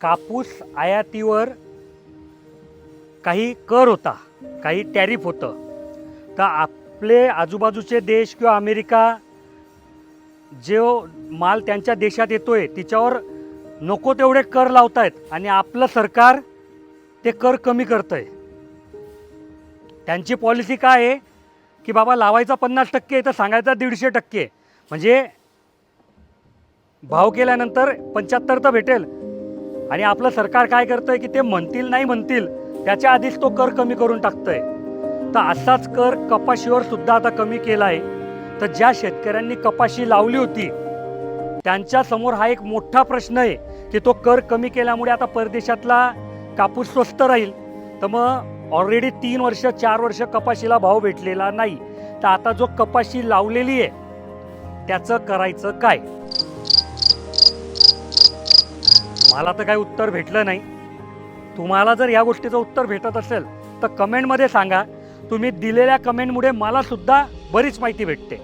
कापूस आयातीवर काही कर होता काही टॅरिफ होतं. तर आपले आजूबाजूचे देश किंवा अमेरिका जो माल त्यांच्या देशात येतो आहे तिच्यावर नको तेवढे कर लावत आहेत आणि आपलं सरकार ते कर कमी करतंय. त्यांची पॉलिसी काय आहे? की बाबा लावायचा पन्नास टक्के तर सांगायचा दीडशे टक्के. म्हणजे भाव केल्यानंतर पंच्याहत्तर तर भेटेल आणि आपलं सरकार काय करतंय की ते म्हणतील नाही म्हणतील त्याच्या आधीच तो कर कमी करून टाकतंय. तर असाच कर कपाशीवर सुद्धा आता कमी केला आहे तर ज्या शेतकऱ्यांनी कपाशी लावली होती त्यांच्यासमोर हा एक मोठा प्रश्न आहे की तो कर कमी केल्यामुळे आता परदेशातला कापूस स्वस्त राहील. तर मग ऑलरेडी तीन वर्ष चार वर्ष कपाशीला भाव भेटलेला नाही. तर आता जो कपाशी लावलेली आहे त्याचं करायचं काय? मला तर काही उत्तर भेटलं नाही. तुम्हाला जर या गोष्टीचं उत्तर भेटत असेल तर कमेंटमध्ये सांगा. तुम्ही दिलेल्या कमेंटमुळे मलासुद्धा बरीच माहिती भेटते.